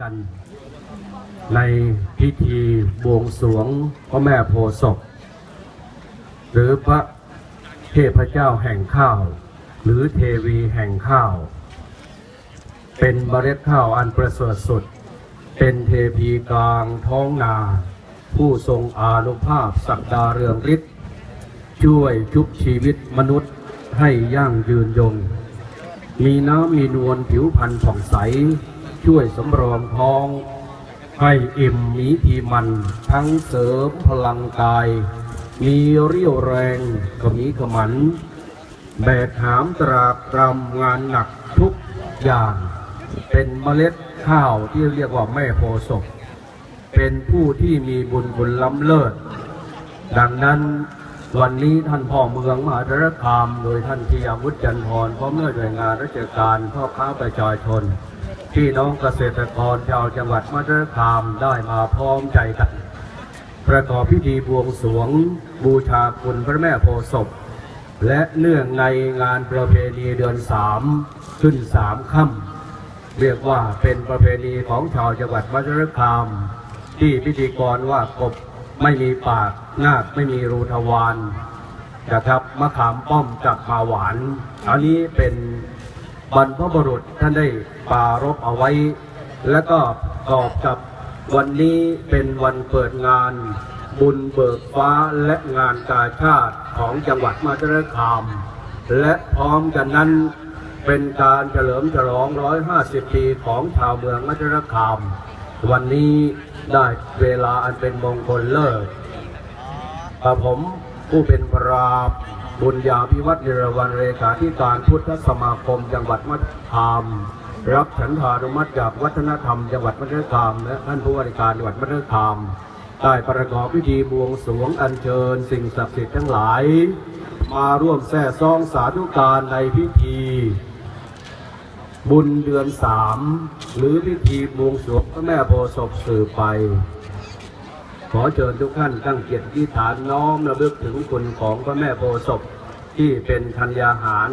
กันในพิธีบวงสรวงพระแม่โพศพหรือพระเทพเจ้าแห่งข้าว หรือเทวีแห่งข้าว เป็นเมล็ดข้าวอันประเสริฐสุด เป็นเทพีกลางท้องนา ผู้ทรงอานุภาพสักดาเรืองฤทธิ์ช่วยชุบชีวิตมนุษย์ให้ยั่งยืนยง มีน้ำมีนวลผิวพรรณผ่องใส ช่วยสำรองท้อง ให้อิ่มมีทีมัน ทั้งเสริมพลังกาย มีเรี่ยวแรงขมีขมัน แบกหามตรากตรำงานหนักทุกอย่าง เป็นเมล็ดข้าวที่เรียกว่าแม่โพศพเป็นผู้ที่มีบุญคุณล้ำเลิศ ดังนั้นวันนี้ท่านพ่อเมืองมหาสารคาม โดยท่านที่อาวุธจันทร์พร้อมด้วยหน่วยงานราชการพ่อค้าประชาชน พี่น้องเกษตรกรชาวจังหวัดมหาสารคามได้มาพร้อมใจกัน ประกอบพิธีบวงสรวงบูชาคุณพระแม่โพธิ์ศพ และเนื่องในงานประเพณีเดือนสามขึ้นสามค่ำเรียกว่าเป็นประเพณีของชาวจังหวัดมหาสารคาม ที่พิธีกรว่ากบไม่มีปากนาไม่มีรูทวารนะครับมะขามป้อมกับมาหวาน อันนี้เป็น บรรพบุรุษท่านได้ปารบเอาไว้ แล้วก็ประกอบกับวันนี้เป็นวันเปิดงาน บุญเบิกฟ้าและงานกาชาติของจังหวัดมาสารคาม และพร้อมกันนั้นเป็นการเฉลิมฉลอง 150 ปีของชาวเมืองมหาสารคาม วันนี้ได้เวลาอันเป็นมงคลเลิศกระผมผู้เป็นพระรา บุญญาพิวัตรเนรวันเรขาธิการพุทธสมาคม จังหวัดมัทคามรับฉันทานุมัติจากวัฒนธรรมจังหวัดมัทคามและท่านผู้ว่าราชการจังหวัดมัทคามได้ประกอบพิธีบวงสรวงอัญเชิญ สิ่งศักดิ์สิทธิ์ทั้งหลาย มาร่วมแท่ซองสาธุการในพิธี บุญเดือนสามหรือพิธีบวงสรวงพระแม่โพธิ์ศพสื่อไป ขอเชิญทุกท่านตั้งเกียรติที่ฐานน้อมระลึกถึงคุณของพระแม่โพศพที่เป็นธัญญาหาร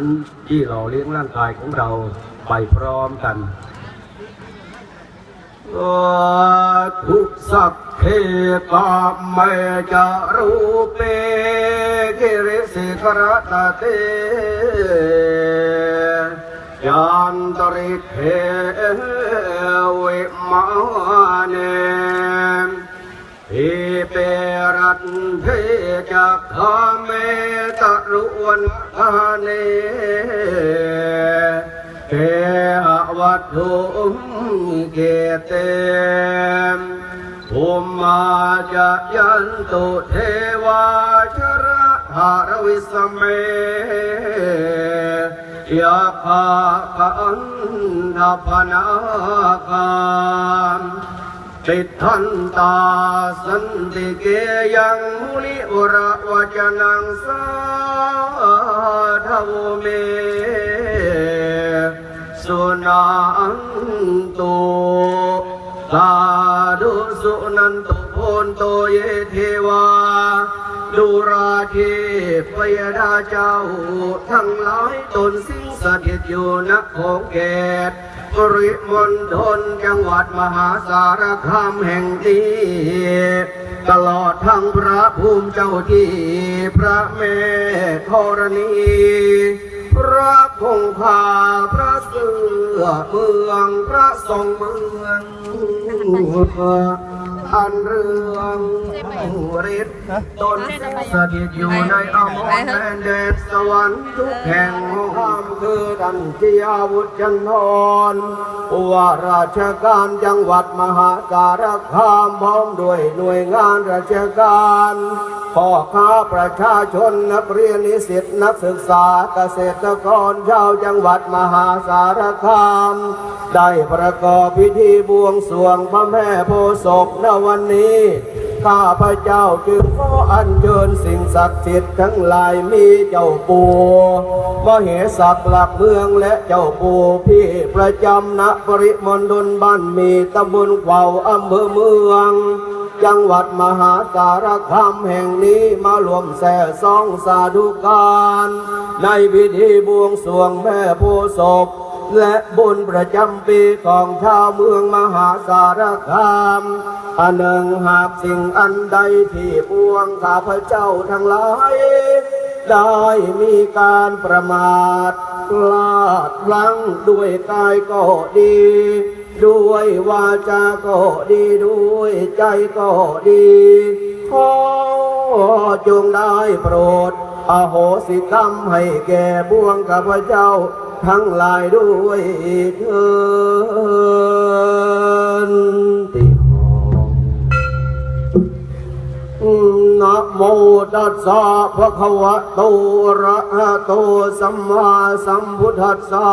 ที่หล่อเลี้ยงร่างกายของเราไปพร้อมกันทุกสัพเพกามเมจะรูเปกิริสิกรตเตยันตริเทวิมาเน อิเปรัตเพจักขเมตรุวันอาเนเทวัตถุเกเตมภูมิมาจะยันตุเทวาชระหารวิสเมยาคาคันทพนาคาม ปิทันตาสันติเกยังมุลิวระวจนังสาธโวเมสุนันตุตาดุสุนันตุโพนโตเยเทวา ดูราเทพยดาเจ้า ทั้งหลายตนสิ่งสถิตอยู่ณของเกตปริมณฑลจังหวัดมหาสารคามแห่งนี้ตลอดทั้งพระภูมิเจ้าที่พระแม่ธรณีพระคงคาพระเสือเมืองพระทรงเมือง อันเรื่องฤทธิ์ตนสถิตอยู่ในอมรแดนเดชสวรรค์ทุกแห่งห้ามคือดันที่อาวุธจันทรว่าราชการจังหวัดมหาสารคามพร้อมด้วยหน่วยงานราชการพ่อค้าประชาชนนักเรียนนิสิตนักศึกษาเกษตรกรชาวจังหวัดมหาสารคาม ได้ประกอบพิธีบวงสรวงพระแม่โพธิ์ศพณวันนี้ ข้าพระเจ้าจึงขออัญเชิญสิ่งศักดิ์สิทธิ์ทั้งหลายมีเจ้าปู่มเหสักหลักเมืองและเจ้าปู่พี่ประจำณปริมณฑลบ้านมีตำบลเขวาวอำเภอเมือง จังหวัดมหาสารคามแห่งนี้มารวมแส่ซองสาธุการ ในพิธีบวงสรวงแม่โพธิ์ศพ และบุญประจำปีของชาวเมืองมหาสารคามอันหนึ่งหากสิ่งอันใดที่ปวงข้าพเจ้าทั้งหลาย ได้มีการประมาทพลาดพลั้งด้วยกายก็ดี ด้วยวาจาก็ดีด้วยใจก็ดีขอจงได้โปรดอโหสิกรรมให้แก่บ่วงข้าพเจ้า ทั้งหลายด้วยเถินติโหนะโมตัสสะภะคะวะโตอะระหะโตสัมมาสัมพุทธัสสะ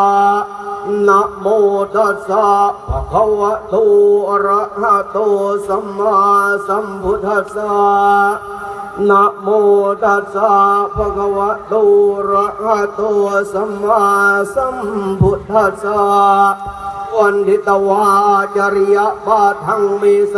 นะโมตัสสะภะคะวะโตอระหะโตสัมมาสัมพุทธัสสะนะโมตัสสะภะคะวะโตอะระหะโตสัมมาสัมพุทธัสสะวันทิตวาจริยบาทังมีส